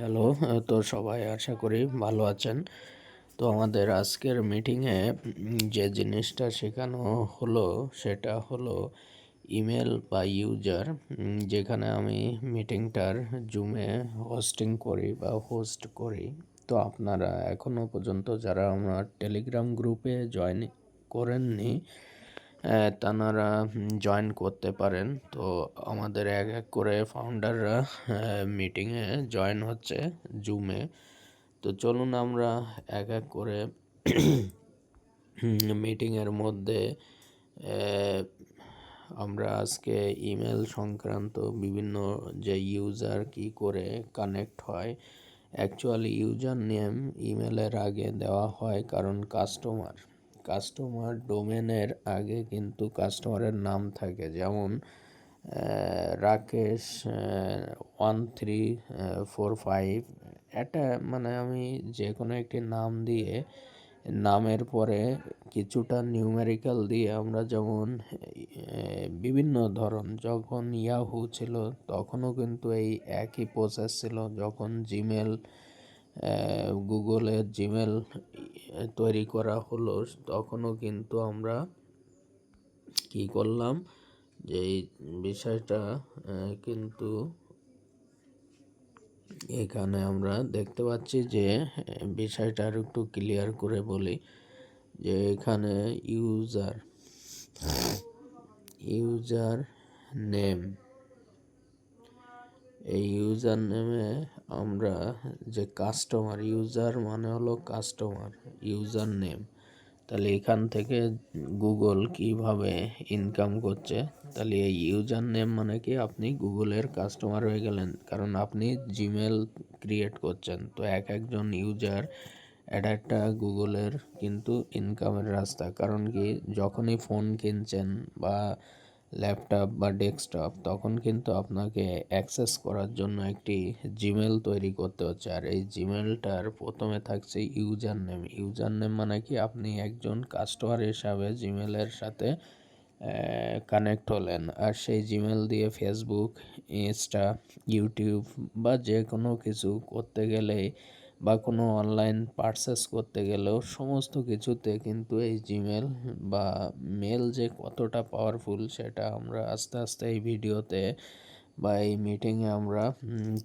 Hello, তো সবাই আশা করি ভালো আছেন। তো আমাদের আজকের মিটিংয়ে যে জিনিসটা শেখানো হলো, সেটা হলো ইমেল বা ইউজার যেখানে আমি মিটিংটার জুমে হোস্টিং করি বা হোস্ট করি। তো আপনারা এখনও পর্যন্ত যারা আমার টেলিগ্রাম গ্রুপে জয়েন করেননি তানারা জয়েন করতে পারেন। তো আমাদের এক এক করে ফাউন্ডাররা মিটিংয়ে জয়েন হচ্ছে জুমে তো চলুন আমরা এক এক করে মিটিংয়ের মধ্যে আমরা আজকে ইমেল সংক্রান্ত বিভিন্ন যে ইউজার কি করে কানেক্ট হয় অ্যাকচুয়ালি ইউজার নেম ইমেলের আগে দেওয়া হয় কারণ কাস্টমার কাস্টমার ডোমেনের আগে কিন্তু কাস্টমারের নাম থাকে। যেমন Rakesh one three four five এটা মানে আমি যে কোনো একটি নাম দিয়ে নামের পরে কিছুটা নিউমেরিক্যাল দিয়ে আমরা যেমন বিভিন্ন ধরন, যখন ইয়াহু ছিল তখনও কিন্তু এই একই প্রসেস ছিল। যখন জিমেল গুগলের জিমেল তৈরি করা হলো, তখনও কিন্তু আমরা কি করলাম যে এই বিষয়টা কিন্তু এখানে আমরা দেখতে পাচ্ছি যে বিষয়টা আর একটু ক্লিয়ার করে বলি যে এখানে ইউজার ইউজার নেম এই ইউজার নেমে আমরা যে কাস্টমার ইউজার মানে হলো কাস্টমার ইউজার নেম তাহলে এখান থেকে গুগল কীভাবে ইনকাম করছে? তাহলে এই ইউজার নেম মানে কি? আপনি গুগলের কাস্টমার হয়ে গেলেন। কারণ আপনি জিমেল ক্রিয়েট করছেন। তো এক একজন ইউজার এটা একটা গুগলের কিন্তু ইনকামের রাস্তা। কারণ কি? যখনই ফোন কিনছেন বা ল্যাপটপ বা ডেস্কটপ তখন কিন্তু আপনাকে অ্যাক্সেস করার জন্য একটি জিমেল তৈরি করতে হচ্ছে। আর এই জিমেলটার প্রথমে থাকছে ইউজার নেম ইউজার নেম মানে কি? আপনি একজন কাস্টমার হিসাবে জিমেলের সাথে কানেক্ট হলেন। আর সেই জিমেল দিয়ে ফেসবুক ইনস্টা ইউটিউব বা যে কোনো কিছু করতে গেলেই বা কোনো অনলাইন পারচেস করতে গেলেও সমস্ত কিছুতে কিন্তু এই জিমেল বা মেল যে কতটা পাওয়ারফুল সেটা আমরা আস্তে আস্তে এই ভিডিওতে বা এই মিটিংয়ে আমরা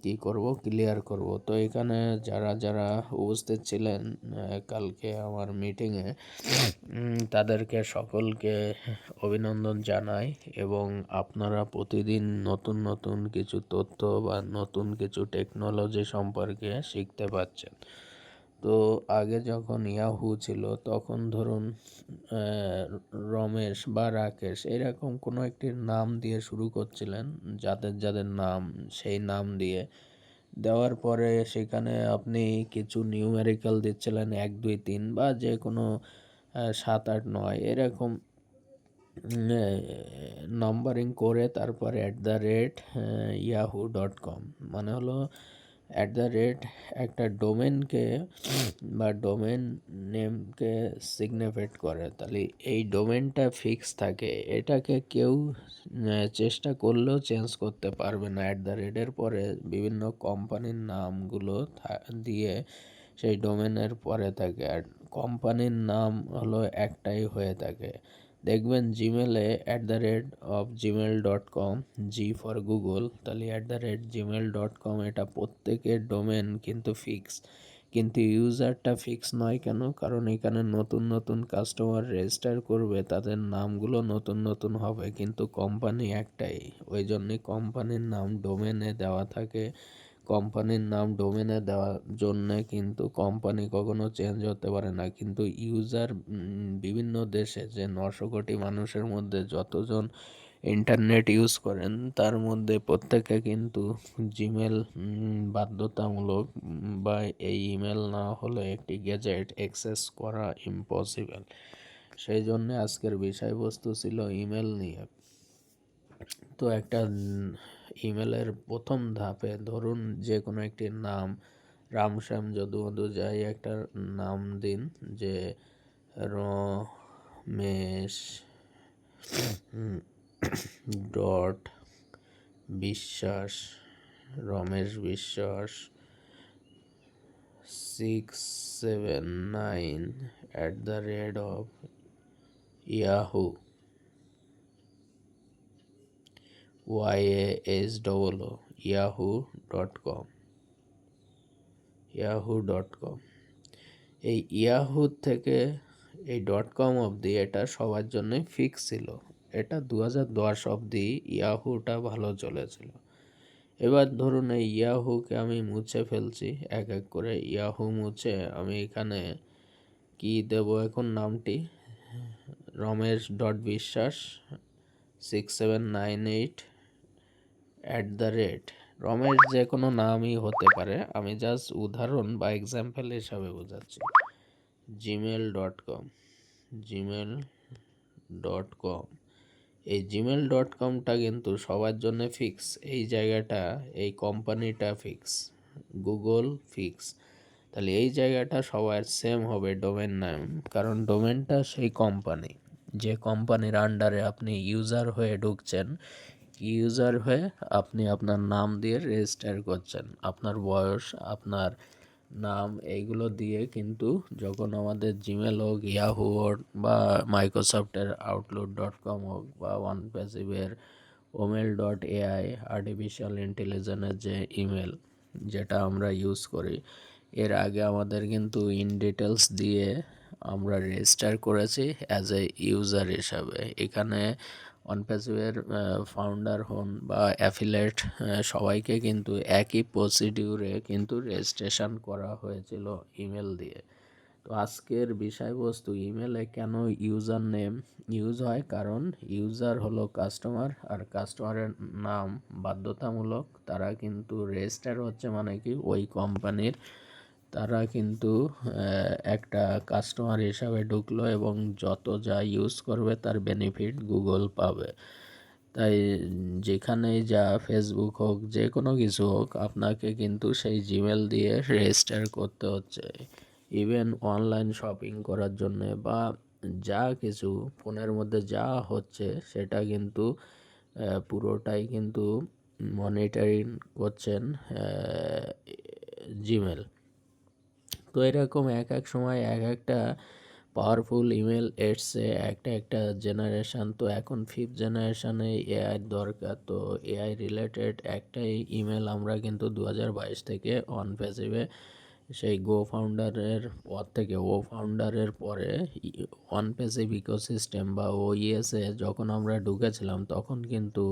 কি করব? ক্লিয়ার করব। তো এখানে যারা যারা উপস্থিত ছিলেন কালকে আমার মিটিংয়ে তাদেরকে সকলকে অভিনন্দন জানাই এবং আপনারা প্রতিদিন নতুন নতুন কিছু তথ্য বা নতুন কিছু টেকনোলজি সম্পর্কে শিখতে পাচ্ছেন তো আগে যখন ইয়াহু ছিল, তখন ধরুন রমেশ বা রাকেশ এরকম কোনো একটি নাম দিয়ে শুরু করছিলেন, যাদের যাদের নাম, সেই নাম দিয়ে। দেওয়ার পরে সেখানে আপনি কিছু নিউমেরিক্যাল দিচ্ছিলেন, এক, দুই, তিন বা যে কোনো সাত, আট, নয় এরকম নম্বরিং করে তারপর at the rate Yahoo dot com মানে হলো অ্যাট দ্য রেট একটা ডোমেনকে বা ডোমেন নেমকে সিগনিফিকেট করে। তাহলে এই ডোমেনটা ফিক্স থাকে। এটাকে কেউ চেষ্টা করলেও চেঞ্জ করতে পারবে না। অ্যাট দ্য রেটের পরে বিভিন্ন কোম্পানির নামগুলো দিয়ে সেই ডোমেনের পরে থাকে। আর কোম্পানির নাম হলো একটাই হয়ে থাকে। দেখবেন জিমেলে at the rate of Gmail dot com G for Google তাহলে at the rate Gmail dot com এটা প্রত্যেকের ডোমেন কিন্তু ফিক্স কিন্তু ইউজারটা ফিক্স নয় কেন? কারণ এখানে নতুন নতুন কাস্টমার রেজিস্টার করবে, তাদের নামগুলো নতুন নতুন হবে, কিন্তু কোম্পানি একটাই। ওই জন্যে কোম্পানির নাম ডোমেনে দেওয়া থাকে। কোম্পানির নাম ডোমেনে দেওয়ার জন্যে কিন্তু কোম্পানি কখনো চেঞ্জ হতে পারে না। কিন্তু ইউজার বিভিন্ন দেশে যে নশো কোটি মানুষের মধ্যে যতজন ইন্টারনেট ইউজ করেন, তার মধ্যে প্রত্যেকে কিন্তু জিমেল বাধ্যতামূলক বা এই ইমেল না হলে একটি গ্যাজেট অ্যাক্সেস করা ইম্পসিবল সেই জন্য আজকের বিষয়বস্তু ছিল ইমেল নিয়ে। তো একটা ইমেলের প্রথম ধাপে ধরুন যে কোনো একটি নাম রামশ্যাম যদু মধু যাই একটা নাম দিন যে Ramesh dot Biswas, Ramesh Biswas six seven nine at the rate of Yahoo Y A S double O Yahoo dot com Yahoo dot com এই ইয়াহু থেকে এই ডট কম অবধি এটা সবার জন্যই ফিক্স ছিল। এটা দু হাজার দশ অবধি ইয়াহুটা ভালো চলেছিল। এবার ধরুন এই ইয়াহুকে আমি মুছে ফেলছি, এক এক করে ইয়াহু মুছে আমি এখানে কি দেব এখন নামটি? Ramesh dot Biswas six seven nine eight at the rate Ramesh যে কোনো নামই হতে পারে। আমি জাস্ট উদাহরণ বা এক্সাম্পল হিসাবে বোঝাচ্ছি। Gmail dot com Gmail dot com এই জিমেল ডট কমটা কিন্তু সবার জন্য ফিক্স এই জায়গাটা, এই কোম্পানিটা ফিক্স গুগল ফিক্স তাহলে এই জায়গাটা সবার সেম হবে ডোমেন নাম কারণ ডোমেনটা সেই কোম্পানি যে কোম্পানির আন্ডারে আপনি ইউজার হয়ে ঢুকছেন ইউজার হয়ে আপনি আপনার নাম দিয়ে রেজিস্টার করছেন। আপনার বয়স, আপনার নাম, এইগুলো দিয়ে কিন্তু যখন আমাদের জিমেল হোক ইয়াহু হোক বা মাইক্রোসফটের আউটলুক ডট কম হোক বা ওয়ান প্যাসিভের ওমেল ডট এআই আর্টিফিশিয়াল ইন্টেলিজেন্সের যে ইমেল যেটা আমরা ইউজ করি, এর আগে আমাদের কিন্তু ইন ডিটেলস দিয়ে আমরা রেজিস্টার করেছি অ্যাজ এ ইউজার হিসাবে। এখানে অনপ্যাসিভের ফাউন্ডার হন বা অ্যাফিলেট সবাইকে কিন্তু একই প্রসিডিউরে কিন্তু রেজিস্ট্রেশন করা হয়েছিল ইমেল দিয়ে। তো আজকের বিষয়বস্তু ইমেলে কেন ইউজার নেম ইউজ হয়? কারণ ইউজার হলো কাস্টমার আর কাস্টমারের নাম বাধ্যতামূলক। তারা কিন্তু রেজিস্টার হচ্ছে মানে কি ওই কোম্পানির তারা কিন্তু একটা কাস্টমার হিসাবে ঢুকলো এবং যত যা ইউজ করবে তার বেনিফিট গুগল পাবে। তাই যেখানেই যা ফেসবুক হোক যে কোনো কিছু হোক, আপনাকে কিন্তু সেই জিমেল দিয়ে রেজিস্টার করতে হচ্ছে। ইভেন অনলাইন শপিং করার জন্যে বা যা কিছু, ফোনের মধ্যে যা হচ্ছে, সেটা কিন্তু পুরোটাই কিন্তু মনিটরিং করছেন জিমেল তো এরকম এক এক সময় এক একটা পাওয়ারফুল ইমেল এসছে, একটা একটা জেনারেশান তো এখন ফিফথ জেনারেশানে এআই দরকার। তো এআই রিলেটেড একটাই ইমেল আমরা কিন্তু দু হাজার বাইশ থেকে অন পেসিভে সেই গো ফাউন্ডারের পর থেকে ও ফাউন্ডারের পরে অন পেসিভ ইকোসিস্টেম বা ও ইএসএ যখন আমরা ঢুকেছিলাম, তখন কিন্তু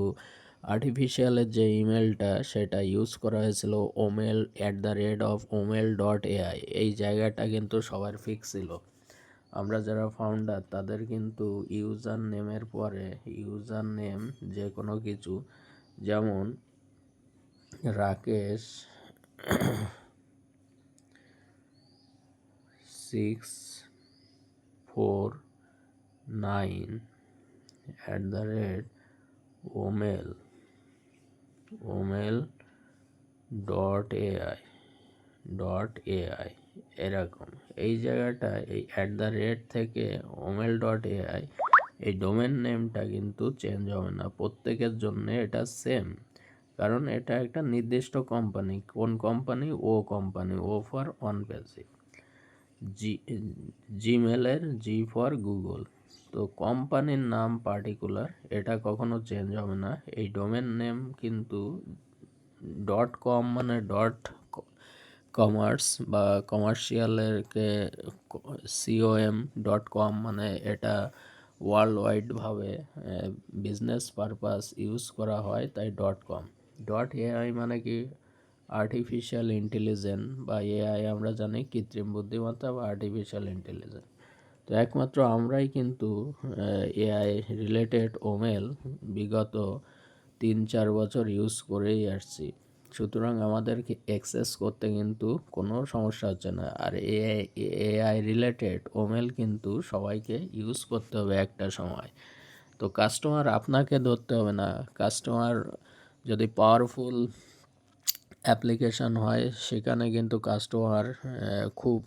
আর্টিফিশিয়ালের যে ইমেলটা সেটা ইউজ করা হয়েছিল Omail at the rate of Omail dot AI এই জায়গাটা কিন্তু সবার ফিক্স ছিল। আমরা যারা ফাউন্ডার তাদের কিন্তু ইউজার নেমের পরে ইউজার নেম যে কোনো কিছু, যেমন Rakesh six four nine at the rate ওমেল ওমেল dot AI dot AI এরকম। এই জায়গাটা, এই অ্যাট দ্য রেট থেকে ওমেল ডট এআই এই ডোমেন নেমটা কিন্তু চেঞ্জ হবে না। প্রত্যেকের জন্য এটা সেম কারণ এটা একটা নির্দিষ্ট কোম্পানি কোন কোম্পানি ও কোম্পানি ও ফর অন পেসিভ জি জিমেলের জি ফর গুগল তো কোম্পানির নাম পার্টিকুলার এটা কখনো চেঞ্জ হবে না। এই ডোমেন নেম কিন্তু ডট কম মানে ডট কমার্স বা কমার্শিয়ালেরকে সিওএম ডট কম মানে এটা ওয়ার্ল্ড ওয়াইডভাবে বিজনেস পারপাস ইউজ করা হয় তাই ডট কম ডট এআই মানে কি? আর্টিফিশিয়াল ইন্টেলিজেন্স বা এআই আমরা জানি কৃত্রিম বুদ্ধিমত্তা বা আর্টিফিশিয়াল ইন্টেলিজেন্স তো একমাত্র আমরাই কিন্তু এআই রিলেটেড ওমেল বিগত তিন চার বছর ইউজ করেই আসছি। সুতরাং আমাদেরকে অ্যাক্সেস করতে কিন্তু কোনো সমস্যা হচ্ছে না। আর এআই এআই রিলেটেড ওমেল কিন্তু সবাইকে ইউজ করতে হবে একটা সময়। তো কাস্টমার আপনাকে ধরতে হবে না। কাস্টমার যদি পাওয়ারফুল অ্যাপ্লিকেশান হয়, সেখানে কিন্তু কাস্টমার খুব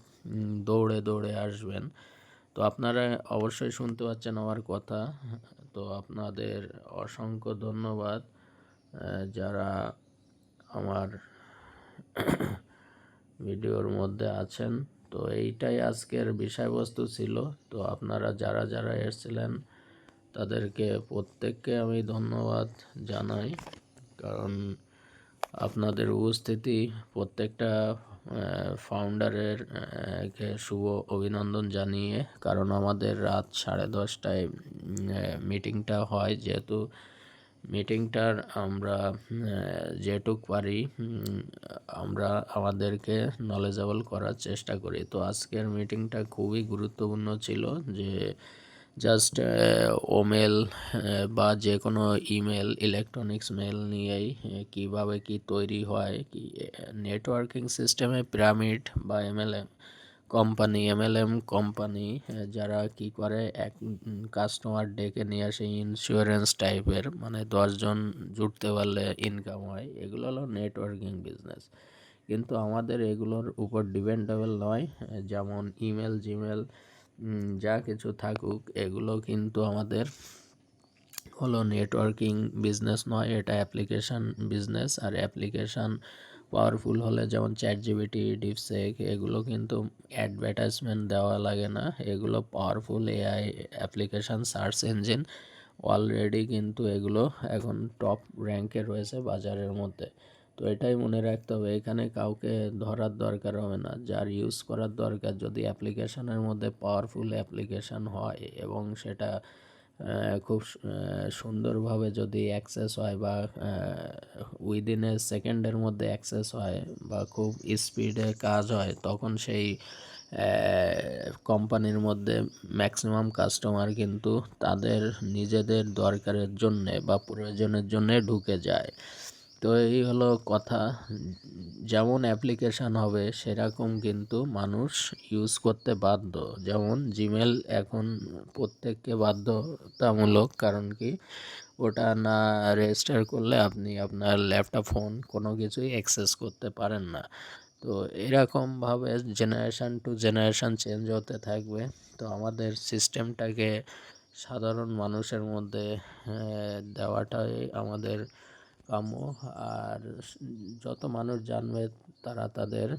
দৌড়ে দৌড়ে আসবেন। তো আপনারা অবশ্যই শুনতে পাচ্ছেন আমার কথা। তো আপনাদের অসংখ্য ধন্যবাদ যারা আমার ভিডিওর মধ্যে আছেন। তো এইটাই আজকের বিষয়বস্তু ছিল। তো আপনারা যারা যারা এসেছিলেন, তাদেরকে প্রত্যেককে আমি ধন্যবাদ জানাই। কারণ আপনাদের উপস্থিতি প্রত্যেকটা ফাউন্ডারের কে শুভ অভিনন্দন জানিয়ে, কারণ আমাদের রাত সাড়ে দশটায় মিটিংটা হয়। যেহেতু মিটিংটার আমরা যেটুক পারি আমরা আমাদেরকে নলেজেবল করার চেষ্টা করি। তো আজকের মিটিংটা খুবই গুরুত্বপূর্ণ ছিল যে জাস্ট ওমেল বা যে কোনো ইমেল ইলেকট্রনিক্স মেল নিয়েই আহ, কীভাবে কি তৈরি হয় কি নেটওয়ার্কিং সিস্টেমে পিরামিড বা এমএলএম কোম্পানি এমএলএম কোম্পানি যারা কি করে এক কাস্টমার ডেকে নিয়ে আসে ইন্স্যুরেন্স টাইপের মানে দশজন জুটতে পারলে ইনকাম হয় এগুলো হলো নেটওয়ার্কিং বিজনেস কিন্তু আমাদের এগুলোর উপর ডিপেন্ডেবল নয় যেমন ইমেল জিমেল যা কিছু থাকুক, এগুলো কিন্তু আমাদের হলো নেটওয়ার্কিং বিজনেস নয়, এটা অ্যাপ্লিকেশান বিজনেস আর অ্যাপ্লিকেশান পাওয়ারফুল হলে যেমন চ্যাট জিবিটি ডিপসেক এগুলো কিন্তু অ্যাডভার্টাইজমেন্ট দেওয়া লাগে না। এগুলো powerful AI application search engine already কিন্তু এগুলো এখন টপ র্যাঙ্কে রয়েছে বাজারের মধ্যে। তো এটাই মনে রাখতে হবে। এখানে কাউকে ধরার দরকার হবে না। যার ইউজ করার দরকার যদি অ্যাপ্লিকেশানের মধ্যে পাওয়ারফুল অ্যাপ্লিকেশান হয় এবং সেটা খুব সুন্দরভাবে যদি অ্যাক্সেস হয় বা উইদিন এ সেকেন্ডের মধ্যে অ্যাক্সেস হয় বা খুব স্পিডে কাজ হয়, তখন সেই কোম্পানির মধ্যে ম্যাক্সিমাম কাস্টমার কিন্তু তাদের নিজেদের দরকারের জন্যে বা প্রয়োজনের জন্যে ঢুকে যায়। তো এই হলো কথা। যেমন অ্যাপ্লিকেশান হবে সেরকম কিন্তু মানুষ ইউজ করতে বাধ্য। যেমন জিমেল এখন প্রত্যেককে বাধ্যতামূলক, কারণ কি ওটা না রেজিস্টার করলে আপনি আপনার ল্যাপটপ ফোন কোনো কিছুই অ্যাক্সেস করতে পারেন না। তো এরকমভাবে জেনারেশান টু জেনারেশান চেঞ্জ হতে থাকবে। তো আমাদের সিস্টেমটাকে সাধারণ মানুষের মধ্যে দেওয়াটাই আমাদের কাম্য আর যত মানুষ জানবে তারা তাদের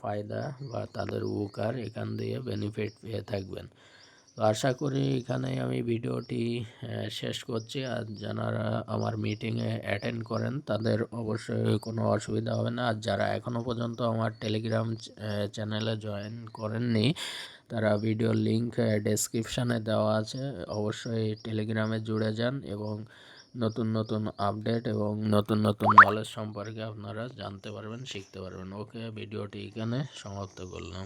ফায়দা বা তাদের উপকার এখান দিয়ে বেনিফিট পেয়ে থাকবেন। তো আশা করি এখানে আমি ভিডিওটি শেষ করছি। আর যারা আমার মিটিংয়ে অ্যাটেন্ড করেন, তাদের অবশ্যই কোনো অসুবিধা হবে না। আর যারা এখনও পর্যন্ত আমার টেলিগ্রাম চ্যানেলে জয়েন করেননি, তারা ভিডিও লিঙ্ক ডেসক্রিপশানে দেওয়া আছে। অবশ্যই টেলিগ্রামে জুড়ে যান এবং নতুন নতুন আপডেট এবং নতুন নতুন নলেজ সম্পর্কে আপনারা জানতে পারবেন, শিখতে পারবেন। ওকে ভিডিওটি এখানে সমাপ্ত করলাম।